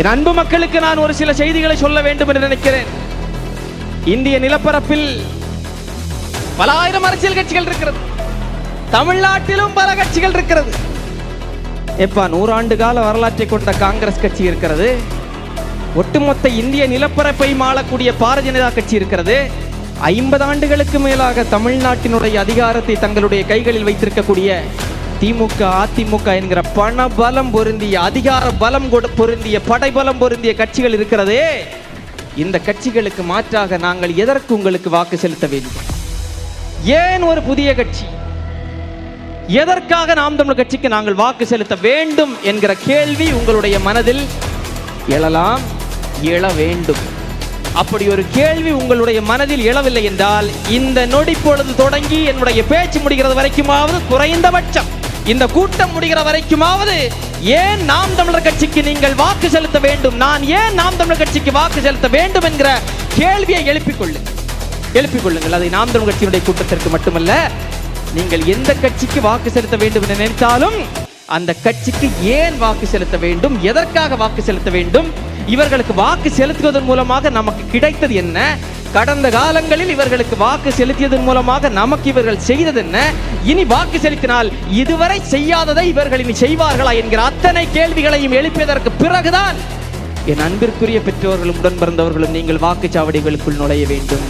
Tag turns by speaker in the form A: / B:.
A: என் அன்பு மக்களுக்கு நான் ஒரு சில செய்திகளை சொல்ல வேண்டும் என்று நினைக்கிறேன். இந்திய நிலப்பரப்பில் பல ஆயிரம் அரசியல் கட்சிகள் இருக்கிறது. தமிழ்நாட்டிலும் பல கட்சிகள் இருக்கிறது. எப்பா நூறாண்டு கால வரலாற்றை கொண்ட காங்கிரஸ் கட்சி இருக்கிறது. ஒட்டுமொத்த இந்திய நிலப்பரப்பை மாளக்கூடிய பாரதிய ஜனதா கட்சி இருக்கிறது. ஐம்பது ஆண்டுகளுக்கு மேலாக தமிழ்நாட்டினுடைய அதிகாரத்தை தங்களுடைய கைகளில் வைத்திருக்கக்கூடிய திமுக அதிமுக என்கிற பண பலம் பொருந்திய அதிகார பலம் கொடு- பொருந்திய படைபலம் பொருந்திய கட்சிகள் இருக்கிறதே. இந்த கட்சிகளுக்கு மாற்றாக நாங்கள் எதற்கு உங்களுக்கு வாக்கு செலுத்த வேண்டும்? ஏன் ஒரு புதிய கட்சி? எதற்காக நாம் தமிழ் கட்சிக்கு நாங்கள் வாக்கு செலுத்த வேண்டும் என்கிற கேள்வி உங்களுடைய மனதில் எழலாம் எழ வேண்டும். அப்படி ஒரு கேள்வி உங்களுடைய மனதில் எழவில்லை என்றால் இந்த நொடி பொழுது தொடங்கி என்னுடைய பேச்சு முடிகிறது வரைக்குமாவது குறைந்தபட்சம். இந்த கூட்டம் முடிகிற வரைக்குமாவது ஏன் நாம் தமிழர் கட்சிக்கு நீங்கள் வாக்கு செலுத்த வேண்டும்? நான் ஏன் நாம் தமிழர் கட்சிக்கு வாக்கு செலுத்த வேண்டும் என்கிற கேள்வியை எழுப்பிக் கொள்ளுங்கள் எழுப்பிக் கொள்ளுங்கள் அதை நாம் தமிழ் கட்சியினுடைய கூட்டத்திற்கு மட்டுமல்ல நீங்கள் எந்த கட்சிக்கு வாக்கு செலுத்த வேண்டும் என நினைத்தாலும் அந்த கட்சிக்கு ஏன் வாக்கு செலுத்த வேண்டும்? எதற்காக வாக்கு செலுத்த வேண்டும்? இவர்களுக்கு வாக்கு செலுத்துவதன் மூலமாக நமக்கு கிடைத்தது என்ன? கடந்த காலங்களில் இவர்களுக்கு வாக்கு செலுத்தியதன் மூலமாக நமக்கு இவர்கள் செய்தது என்ன? இனி வாக்கு செலுத்தினால் இதுவரை செய்யாததை இவர்கள் இனி செய்வார்களா என்கிற அத்தனை கேள்விகளையும் எழுப்பியதற்கு பிறகுதான் என் அன்பிற்குரிய பெற்றோர்களும் உடன் பிறந்தவர்களும் நீங்கள் வாக்குச்சாவடிகளுக்குள் நுழைய வேண்டும்.